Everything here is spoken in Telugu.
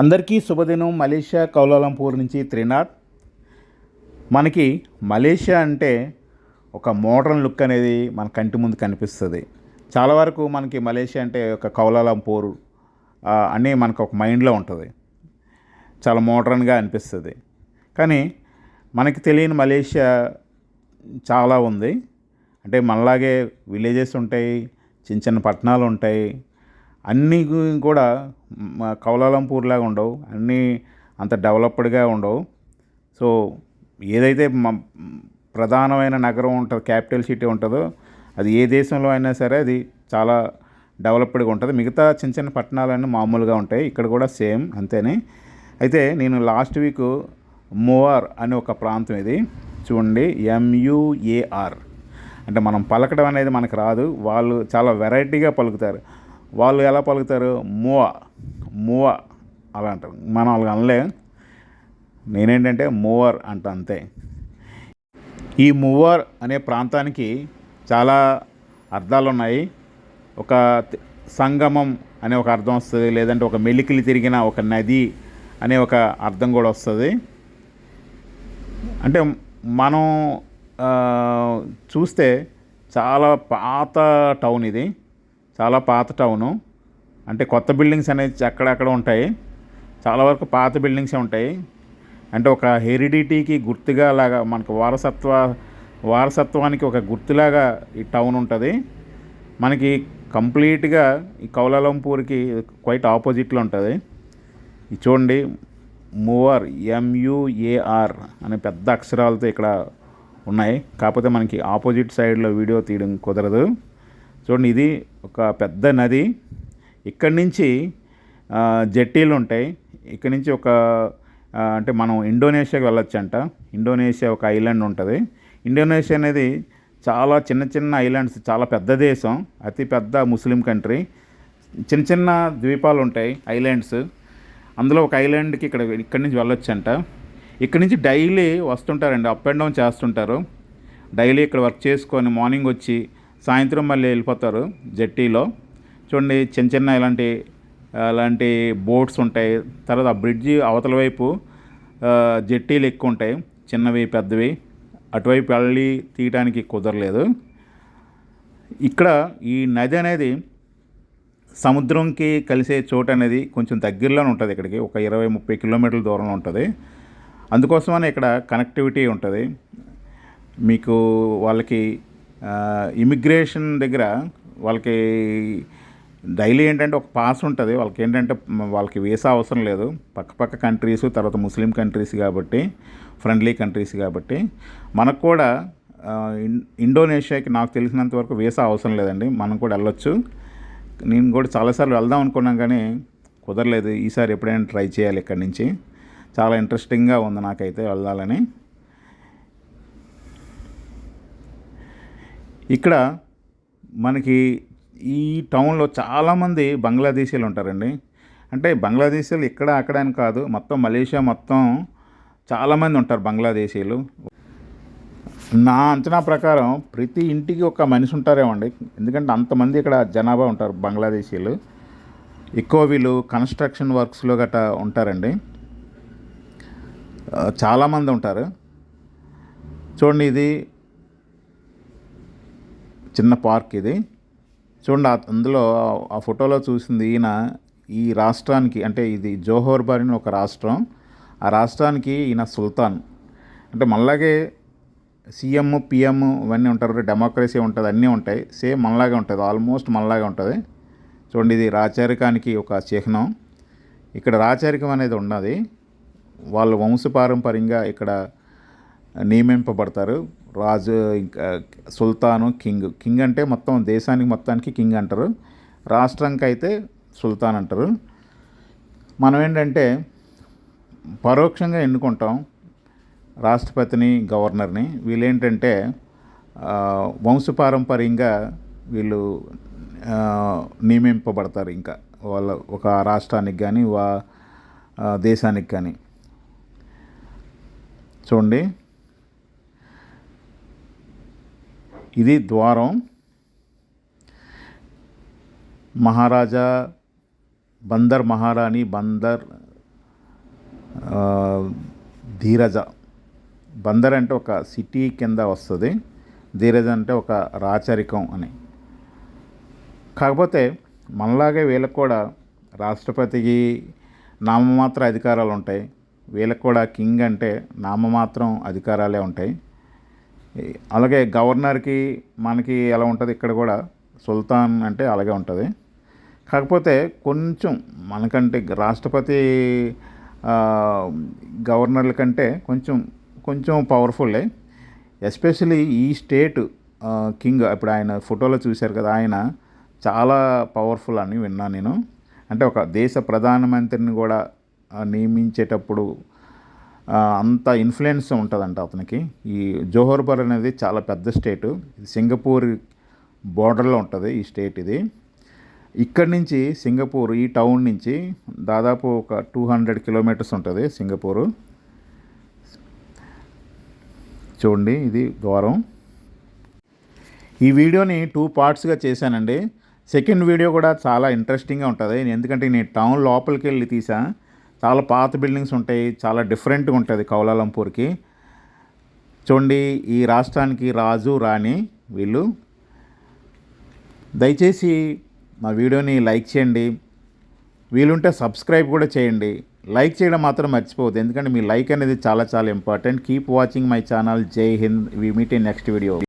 అందరికీ శుభదినం. మలేషియా కౌలాలంపూర్ నుంచి త్రినాథ్. మనకి మలేషియా అంటే ఒక మోడర్న్ లుక్ అనేది మన కంటి ముందు కనిపిస్తుంది. చాలా వరకు మనకి మలేషియా అంటే ఒక కౌలాలంపూర్ అని మనకు ఒక మైండ్లో ఉంటుంది. చాలా మోడర్న్గా అనిపిస్తుంది. కానీ మనకి తెలియని మలేషియా చాలా ఉంది. అంటే మనలాగే విలేజెస్ ఉంటాయి చిన్న చిన్న పట్టణాలు ఉంటాయి అన్నీ కూడా మ- కౌలాలంపూర్ లాగా ఉండవు. అన్నీ అంత డెవలప్డ్గా ఉండవు. సో ఏదైతే మ- ప్రధానమైన నగరం ఉంటుంది క్యాపిటల్ సిటీ ఉంటుందో అది ఏ దేశంలో అయినా సరే అది చాలా డెవలప్డ్గా ఉంటుంది. మిగతా చిన్న చిన్న పట్టణాలన్నీ మామూలుగా ఉంటాయి. ఇక్కడ కూడా సేమ్ అంతేనే. అయితే నేను లాస్ట్ వీక్ మోఆర్ అనే ఒక ప్రాంతం ఇది. చూడండి ఎంయుఏఆర్ అంటే మనం పలకడం అనేది మనకు రాదు. వాళ్ళు చాలా వెరైటీగా పలుకుతారు. వాళ్ళు ఎలా పలుకుతారు? మోవా మూవ అలా అంటారు. మనం వాళ్ళకి అనలే. నేనేంటంటే మూవర్ అంట అంతే. ఈ మూవర్ అనే ప్రాంతానికి చాలా అర్థాలు ఉన్నాయి ఒక సంగమం అనే ఒక అర్థం వస్తుంది. లేదంటే ఒక మెలికిలి తిరిగిన ఒక నది అనే ఒక అర్థం కూడా వస్తుంది. అంటే మనం చూస్తే చాలా పాత టౌన్ ఇది. చాలా పాత టౌను. అంటే కొత్త బిల్డింగ్స్ అనేది అక్కడక్కడ ఉంటాయి. చాలా వరకు పాత బిల్డింగ్సే ఉంటాయి. అంటే ఒక హెరిడిటీకి గుర్తుగా లాగా మనకు వారసత్వ వారసత్వానికి ఒక గుర్తులాగా ఈ టౌన్ ఉంటుంది. మనకి కంప్లీట్గా ఈ కౌలాలంపూర్కి క్వైట్ ఆపోజిట్లో ఉంటుంది. ఇది చూడండి. మూవర్ ఎంయుఏఆర్ అనే పెద్ద అక్షరాలతో ఇక్కడ ఉన్నాయి. కాకపోతే మనకి ఆపోజిట్ సైడ్లో వీడియో తీయడం కుదరదు. చూడండి ఇది ఒక పెద్ద నది. ఇక్కడి నుంచి జట్టీలు ఉంటాయి. ఇక్కడి నుంచి ఒక అంటే మనం ఇండోనేషియాకి వెళ్ళొచ్చు అంట ఇండోనేషియా ఒక ఐలాండ్ ఉంటుంది. ఇండోనేషియా అనేది చాలా చిన్న చిన్న ఐలాండ్స్ చాలా పెద్ద దేశం అతి పెద్ద ముస్లిం కంట్రీ. చిన్న చిన్న ద్వీపాలు ఉంటాయి ఐలాండ్స్. అందులో ఒక ఐలాండ్కి ఇక్కడ ఇక్కడి నుంచి వెళ్ళొచ్చంట. ఇక్కడి నుంచి డైలీ వస్తుంటారండి అప్ అండ్ డౌన్ చేస్తుంటారు. డైలీ ఇక్కడ వర్క్ చేసుకొని మార్నింగ్ వచ్చి సాయంత్రం మళ్ళీ వెళ్ళిపోతారు జట్టీలో. చూడండి చిన్న చిన్న ఇలాంటి అలాంటి బోట్స్ ఉంటాయి. తర్వాత ఆ బ్రిడ్జి అవతల వైపు ఆ, జట్టీలు ఎక్కువ ఉంటాయి. చిన్నవి పెద్దవి. అటువైపు వెళ్ళి తీయడానికి కుదరలేదు. ఇక్కడ ఈ నది అనేది సముద్రంకి కలిసే చోటు అనేది కొంచెం దగ్గరలోనే ఉంటుంది ఇక్కడికి. ఒక ఇరవై ముప్పై కిలోమీటర్ల దూరంలో ఉంటుంది. అందుకోసమని ఇక్కడ కనెక్టివిటీ ఉంటుంది. మీకు వాళ్ళకి ఇమిగ్రేషన్ దగ్గర వాళ్ళకి డైలీ ఏంటంటే ఒక పాస్ ఉంటుంది. వాళ్ళకి ఏంటంటే వాళ్ళకి వీసా అవసరం లేదు. పక్కపక్క కంట్రీస్ తర్వాత ముస్లిం కంట్రీస్ కాబట్టి ఫ్రెండ్లీ కంట్రీస్ కాబట్టి. మనకు కూడా ఇండోనేషియాకి నాకు తెలిసినంత వరకు వీసా అవసరం లేదండి. మనం కూడా వెళ్ళొచ్చు. నేను కూడా చాలాసార్లు వెళ్దాం అనుకున్నాం కానీ కుదరలేదు. ఈసారి ఎప్పుడైనా ట్రై చేయాలి ఇక్కడి నుంచి. చాలా ఇంట్రెస్టింగ్గా ఉంది నాకైతే వెళ్ళాలని. ఇక్కడ మనకి ఈ టౌన్లో చాలామంది బంగ్లాదేశీలు ఉంటారండి. అంటే బంగ్లాదేశీలు ఇక్కడ అక్కడ అని కాదు మొత్తం మలేషియా మొత్తం చాలామంది ఉంటారు బంగ్లాదేశీయులు నా అంచనా ప్రకారం ప్రతి ఇంటికి ఒక మనిషి ఉంటారేమండి. ఎందుకంటే అంతమంది ఇక్కడ జనాభా ఉంటారు బంగ్లాదేశీలు. ఎక్కువ వీళ్ళు కన్స్ట్రక్షన్ వర్క్స్లో గట్రా ఉంటారండి. చాలామంది ఉంటారు. చూడండి ఇది చిన్న పార్క్ ఇది. చూడండి అందులో ఆ ఫోటోలో చూసింది ఈయన ఈ రాష్ట్రానికి అంటే ఇది జోహోర్ బారిన ఒక రాష్ట్రం. ఆ రాష్ట్రానికి ఈయన సుల్తాన్. అంటే మళ్ళాగే సీఎం పిఎం ఇవన్నీ ఉంటారు డెమోక్రసీ ఉంటుంది అన్నీ ఉంటాయి. సేమ్ మనలాగే ఉంటుంది ఆల్మోస్ట్ మనలాగే ఉంటుంది. చూడండి ఇది రాచరికానికి ఒక చిహ్నం. ఇక్కడ రాచరికం అనేది ఉన్నది. వాళ్ళు వంశపారంపర్యంగా ఇక్కడ నియమింపబడతారు. రాజు ఇంకా సుల్తాను కింగ్. కింగ్ అంటే మొత్తం దేశానికి మొత్తానికి కింగ్ అంటారు. రాష్ట్రానికి అయితే సుల్తాన్ అంటారు. మనం ఏంటంటే పరోక్షంగా ఎన్నుకుంటాం రాష్ట్రపతిని గవర్నర్ని. వీళ్ళేంటంటే వంశపారంపర్యంగా వీళ్ళు నియమింపబడతారు ఇంకా. వాళ్ళ ఒక రాష్ట్రానికి కానీ వా దేశానికి కానీ చూడండి. ఇది ద్వారం. మహారాజా బందర్ మహారాణి బందర్ ధీరజ. బందర్ అంటే ఒక సిటీ కింద వస్తుంది. ధీరజ అంటే ఒక రాచరికం అని. కాకపోతే మనలాగే వీళ్ళకి కూడా రాష్ట్రపతికి నామమాత్ర అధికారాలు ఉంటాయి వీళ్ళకి కూడా కింగ్ అంటే నామమాత్రం అధికారాలే ఉంటాయి. అలాగే గవర్నర్కి మనకి ఎలా ఉంటుంది ఇక్కడ కూడా సుల్తాన్ అంటే అలాగే ఉంటుంది. కాకపోతే కొంచెం మనకంటే రాష్ట్రపతి గవర్నర్ల కంటే కొంచెం కొంచెం పవర్ఫుల్లే ఎస్పెషలీ ఈ స్టేట్ కింగ్ ఇప్పుడు ఆయన ఫోటోలో చూశారు కదా ఆయన చాలా పవర్ఫుల్ అని విన్నాను నేను. అంటే ఒక దేశ ప్రధానమంత్రిని కూడా నియమించేటప్పుడు అంత ఇన్ఫ్లుయెన్స్ ఉంటుందంట అతనికి. ఈ జోహర్బర్ అనేది చాలా పెద్ద స్టేటు. ఇది సింగపూర్ బోర్డర్లో ఉంటుంది ఈ స్టేట్ ఇది. ఇక్కడి నుంచి సింగపూర్ ఈ టౌన్ నుంచి దాదాపు ఒక టూ హండ్రెడ్ కిలోమీటర్స్ ఉంటుంది సింగపూరు. చూడండి ఇది ద్వారం. ఈ వీడియోని టూ పార్ట్స్గా చేశానండి. సెకండ్ వీడియో కూడా చాలా ఇంట్రెస్టింగ్గా ఉంటుంది. ఎందుకంటే నేను టౌన్ లోపలికి వెళ్ళి తీసాను చాలా పాత బిల్డింగ్స్ ఉంటాయి చాలా డిఫరెంట్గా ఉంటుంది కౌలాలంపూర్కి. చూడండి ఈ రాష్ట్రానికి రాజు రాణి వీళ్ళు. దయచేసి మా వీడియోని లైక్ చేయండి. వీలుంటే సబ్స్క్రైబ్ కూడా చేయండి. లైక్ చేయడం మాత్రం మర్చిపోవద్దు ఎందుకంటే మీ లైక్ అనేది చాలా చాలా important keep watching my channel Jai Hind we meet in next video